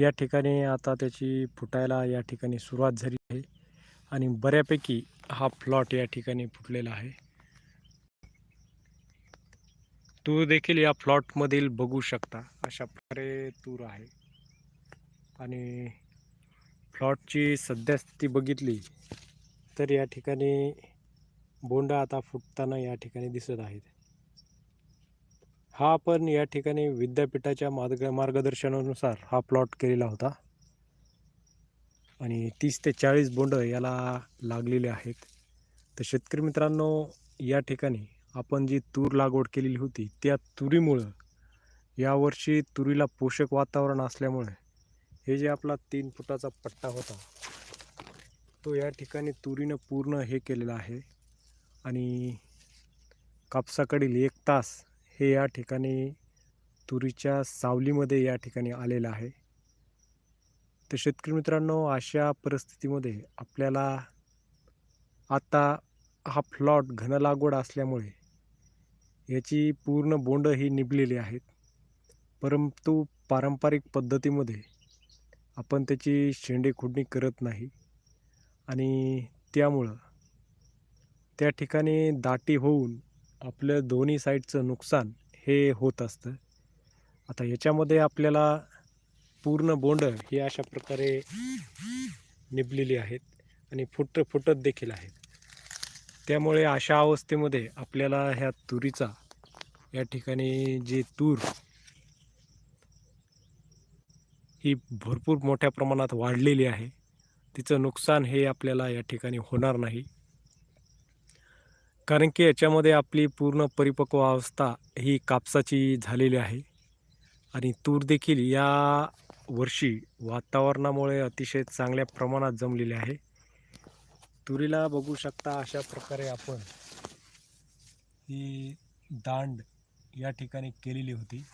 या ठिकाणी आता त्याची फुटायला या ठिकाणी सुरुवात झाली आहे आणि बऱ्यापैकी हा प्लॉट या ठिकाणी फुटलेला आहे. तूर देखील या प्लॉटमधील बघू शकता अशा प्रकारे तूर आहे. आणि प्लॉटची सध्या स्थिती बघितली तर या ठिकाणी बोंडा आता फुटताना या ठिकाणी दिसत आहेत. हा आपण या ठिकाणी विद्यापीठाच्या मार्ग मार्गदर्शनानुसार हा प्लॉट केलेला होता. आणि तीस ते चाळीस बोंड याला लागलेले आहेत. तर शेतकरी मित्रांनो या ठिकाणी आपण जी तूर लागवड केलेली होती त्या तुरीमुळं यावर्षी तुरीला पोषक वातावरण असल्यामुळे हे जे आपला तीन फुटाचा पट्टा होता तो या ठिकाणी तुरीनं पूर्ण हे केलेला आहे. आणि कापसाकडील एक तास हे या ठिकाणी तुरीच्या सावलीमध्ये या ठिकाणी आलेलं आहे. तर शेतकरी मित्रांनो अशा परिस्थितीमध्ये आपल्याला आता हा प्लॉट घन लागवड असल्यामुळे याची पूर्ण बोंड ही निभलेली आहेत. परंतु पारंपरिक पद्धतीमध्ये आपण त्याची शेंडे खुडणी करत नाही आणि त्यामुळं त्या ठिकाणी दाटी होऊन आपलं दोन्ही साईडचं नुकसान हे होत असतं. आता याच्यामध्ये आपल्याला पूर्ण बोंड ही अशा प्रकारे निभलेली आहेत आणि फुट फुटत देखील आहेत. त्यामुळे अशा अवस्थेमध्ये आपल्याला ह्या तुरीचा या ठिकाणी जी तूर ही भरपूर मोठ्या प्रमाणात वाढलेली आहे. तिचं नुकसान हे आपल्याला या ठिकाणी होणार नाही. कारण की याच्यामध्ये आपली पूर्ण परिपक्व अवस्था ही कापसाची झालेली आहे. आणि तूर देखील या वर्षी वातावरणामुळे अतिशय चांगल्या प्रमाणात जमलेली आहे. तुरीला बघू शकता अशा प्रकारे आपण ही दांड या ठिकाणी केलेली होती.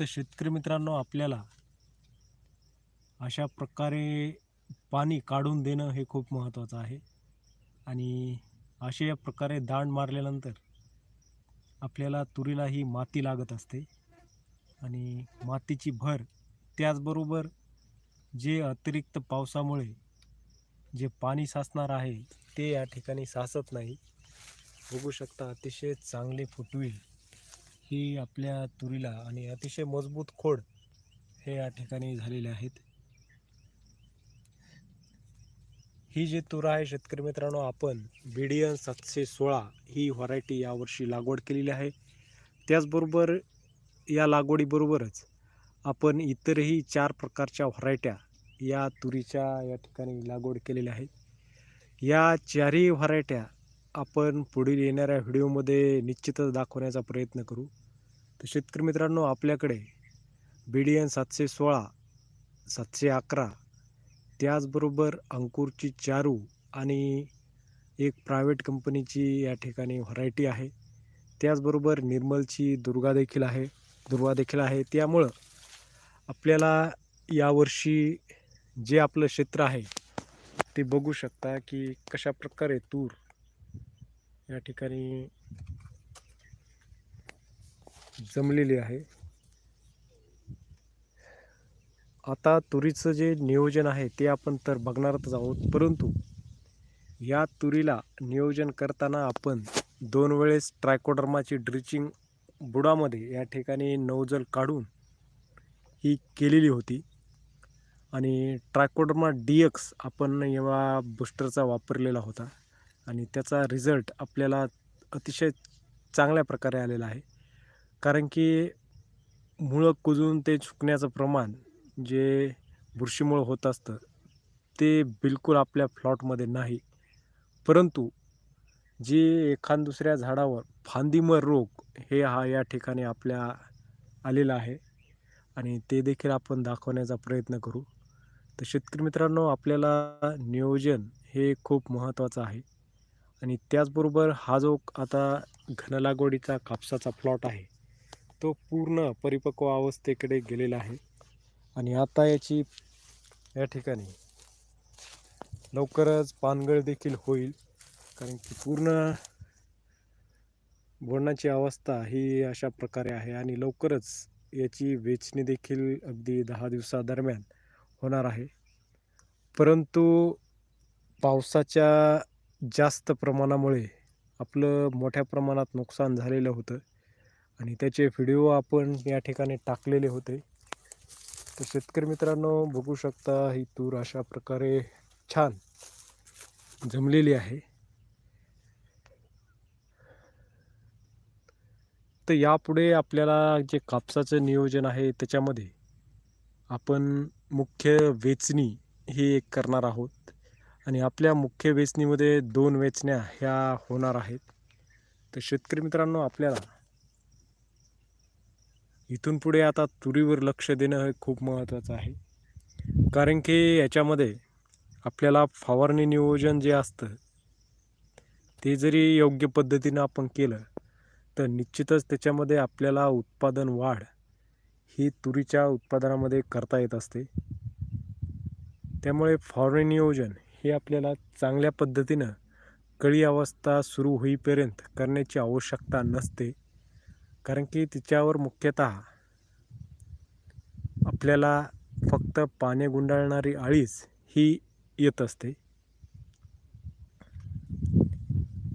तर शेतकरी मित्रांनो आपल्याला अशा प्रकारे पाणी काढून देणं हे खूप महत्त्वाचं आहे. आणि अशा या प्रकारे दांड मारल्यानंतर आपल्याला तुरीला ही माती लागत असते. आणि मातीची भर त्याचबरोबर जे अतिरिक्त पावसामुळे जे पाणी साचणार आहे ते या ठिकाणी साचत नाही. बघू शकता अतिशय चांगले फुटवे ही आपल्या तुरीला आणि अतिशय मजबूत खोड हे या ठिकाणी झालेले आहेत. ही जी तूर आहे शेतकरी मित्रांनो आपण बीडियन सातशे सोळा ही व्हरायटी यावर्षी लागवड केलेली आहे. त्याचबरोबर या लागवडीबरोबरच आपण इतरही चार प्रकारच्या व्हरायट्या या तुरीच्या या ठिकाणी लागवड केलेल्या आहेत. या चारही व्हरायट्या आपण पुढील येणाऱ्या व्हिडिओमध्ये निश्चितच दाखवण्याचा प्रयत्न करू. तर शेतकरी मित्रांनो आपल्याकडे बी डी एन सातशे सोळा सातशे अकरा त्याचबरोबर अंकुरची चारू आणि एक प्रायव्हेट कंपनीची या ठिकाणी व्हरायटी आहे. त्याचबरोबर निर्मलची दुर्गा देखील आहे दुर्वा देखील आहे. त्यामुळं आपल्याला यावर्षी जे आपलं क्षेत्र आहे ते बघू शकता की कशा प्रकारे तूर या ठिकाणी जमलेली आहे. आता तुरीचं जे नियोजन आहे ते आपण तर बघणारच आहोत परंतु या तुरीला नियोजन करताना आपण दोन वेळेस ट्रायकोडर्माची ड्रिचिंग बुडामध्ये या ठिकाणी नौजल काढून ही केलेली होती. आणि ट्रायकोडर्मा डी एक्स आपण या बुस्टरचा वापरलेला होता आणि त्याचा रिझल्ट आपल्याला अतिशय चांगल्या प्रकारे आलेला आहे. कारण की मुळं कुजून ते चुकण्याचं प्रमाण जे बुरशीमुळं होत असतं ते बिलकुल आपल्या प्लॉटमध्ये नाही. परंतु जे एखाद दुसऱ्या झाडावर फांदीमर रोग हे हा या ठिकाणी आपल्या आलेला आहे आणि ते देखील आपण दाखवण्याचा प्रयत्न करू तर शेतकरी मित्रांनो आपल्याला नियोजन हे खूप महत्त्वाचं आहे. आणि त्याचबरोबर हा जो आता घन लागवडीचा कापसाचा प्लॉट आहे तो पूर्ण परिपक्व अवस्थेकडे गेलेला आहे. आणि आता याची या ठिकाणी लवकरच पानगळ देखील होईल. कारण की पूर्ण बोलण्याची अवस्था ही अशा प्रकारे आहे आणि लवकरच याची वेचणी देखील अगदी दहा दिवसादरम्यान होणार आहे. परंतु पावसाच्या जास्त प्रमाणामुळे आपलं मोठ्या प्रमाणात नुकसान झालेलं होतं. आणि त्याचे व्हिडिओ आपण या ठिकाणी टाकलेले होते. तर शेतकरी मित्रांनो बघू शकता ही तूर अशा प्रकारे छान जमलेली आहे. तर यापुढे आपल्याला जे कापसाचं नियोजन आहे त्याच्यामध्ये आपण मुख्य वेचणी ही एक करणार आहोत. आणि आपल्या मुख्य वेचणीमध्ये दोन वेचण्या ह्या होणार आहेत. तर शेतकरी मित्रांनो आपल्याला इथून पुढे आता तुरीवर लक्ष देणं हे खूप महत्त्वाचं आहे. कारण की याच्यामध्ये आपल्याला फवारणी नियोजन जे असतं ते जरी योग्य पद्धतीनं आपण केलं तर निश्चितच त्याच्यामध्ये आपल्याला उत्पादन वाढ ही तुरीच्या उत्पादनामध्ये करता येत असते. त्यामुळे फवारणी नियोजन हे आपल्याला चांगल्या पद्धतीनं कळी अवस्था सुरू होईपर्यंत करण्याची आवश्यकता नसते. कारण की तिच्यावर मुख्यतः आपल्याला फक्त पाने गुंडाळणारी अळीच ही येत असते.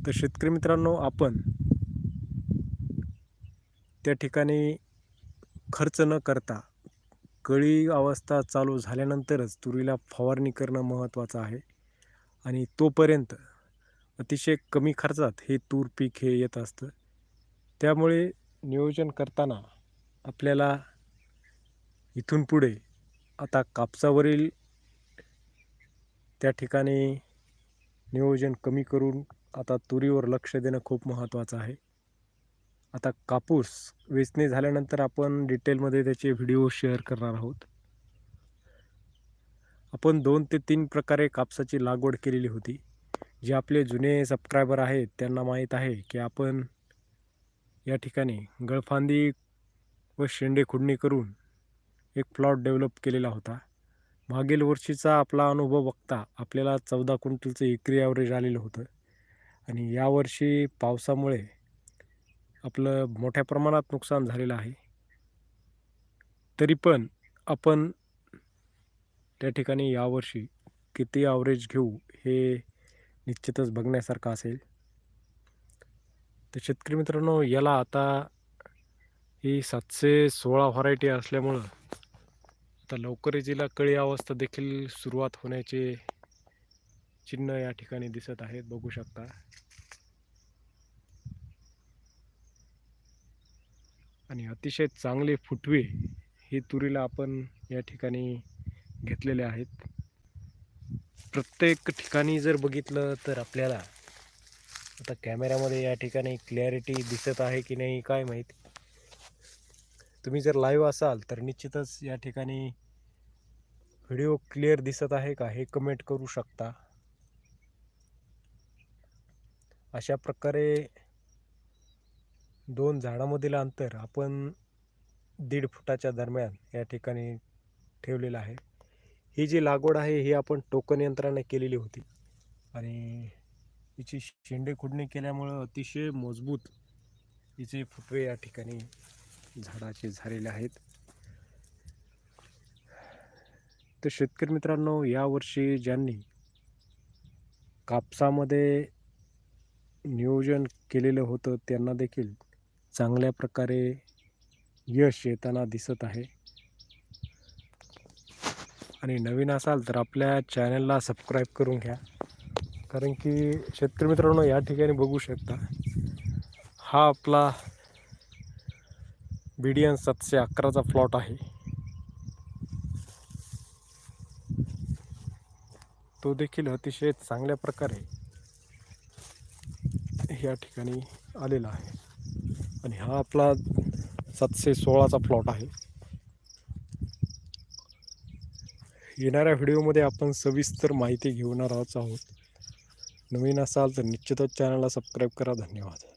तर शेतकरी मित्रांनो आपण त्या ठिकाणी खर्च न करता कळी अवस्था चालू झाल्यानंतरच तुरीला फवारणी करणं महत्त्वाचं आहे. आणि तोपर्यंत अतिशय कमी खर्चात हे तूर पीक हे येत असतं. त्यामुळे नियोजन करताना आपल्याला इथून पुढे आता कापसावरील त्या ठिकाणी नियोजन कमी करून आता तुरीवर लक्ष देणं खूप महत्त्वाचं आहे. आता कापूस वेचणे झाल्यानंतर आपण डिटेलमध्ये त्याचे व्हिडिओ शेअर करणार आहोत. आपण दोन ते तीन प्रकारे कापसाची लागवड केलेली होती. जे आपले जुने सबस्क्रायबर आहेत त्यांना माहीत आहे की आपण या ठिकाणी गळफांदी व शेंडे खुडणी करून एक प्लॉट डेव्हलप केलेला होता. मागील वर्षीचा आपला अनुभव बघता आपल्याला चौदा क्विंटलचं एकरी ॲव्हरेज आलेलं होतं. आणि यावर्षी पावसामुळे आपलं मोठ्या प्रमाणात नुकसान झालेलं आहे. तरी पण आपण त्या ठिकाणी यावर्षी किती ॲव्हरेज घेऊ हे निश्चितच बघण्यासारखं असेल. तर शेतकरी मित्रांनो याला आता ही सातशे सोळा व्हरायटी असल्यामुळं आता लवकरच हिला कळी अवस्था देखील सुरुवात होण्याचे चिन्ह या ठिकाणी दिसत आहेत. बघू शकता. आणि अतिशय चांगले फुटवे हे तुरीला आपण या ठिकाणी घेतलेले आहेत. प्रत्येक ठिकाणी जर बघितलं तर आपल्याला आता कॅमेऱ्यामध्ये या ठिकाणी क्लॅरिटी दिसत आहे की नाही काय माहीत. तुम्ही जर लाईव्ह असाल तर निश्चितच या ठिकाणी व्हिडिओ क्लिअर दिसत आहे का हे कमेंट करू शकता. अशा प्रकारे दोन झाडामधील अंतर आपण दीड फुटाच्या दरम्यान या ठिकाणी ठेवलेलं आहे. ही जी लागवड आहे ही आपण टोकन यंत्राने केलेली होती. आणि हिची शेंडे खुडणी केल्यामुळं अतिशय मजबूत हिचे फुटवे या ठिकाणी झाडाचे झालेले आहेत. तर शेतकरी मित्रांनो यावर्षी ज्यांनी कापसामध्ये नियोजन केलेलं होतं त्यांना देखील चांगल्या प्रकारे यश येताना दिसत आहे. आणि नवीन असाल तर आपल्या चॅनलला सबस्क्राईब करून घ्या. कारण की शेतकरी मित्रांनो या ठिकाणी बघू शकता हा आपला बीडियन सातशे अकराचा प्लॉट आहे. तो देखील अतिशय चांगल्या प्रकारे या ठिकाणी आलेला आहे. आणि हा आपला सातशे सोळाचा प्लॉट आहे. येणाऱ्या व्हिडिओमध्ये आपण सविस्तर माहिती घेणार आहोत. नवीन असाल तर निश्चितच चॅनलला सबस्क्राईब करा. धन्यवाद.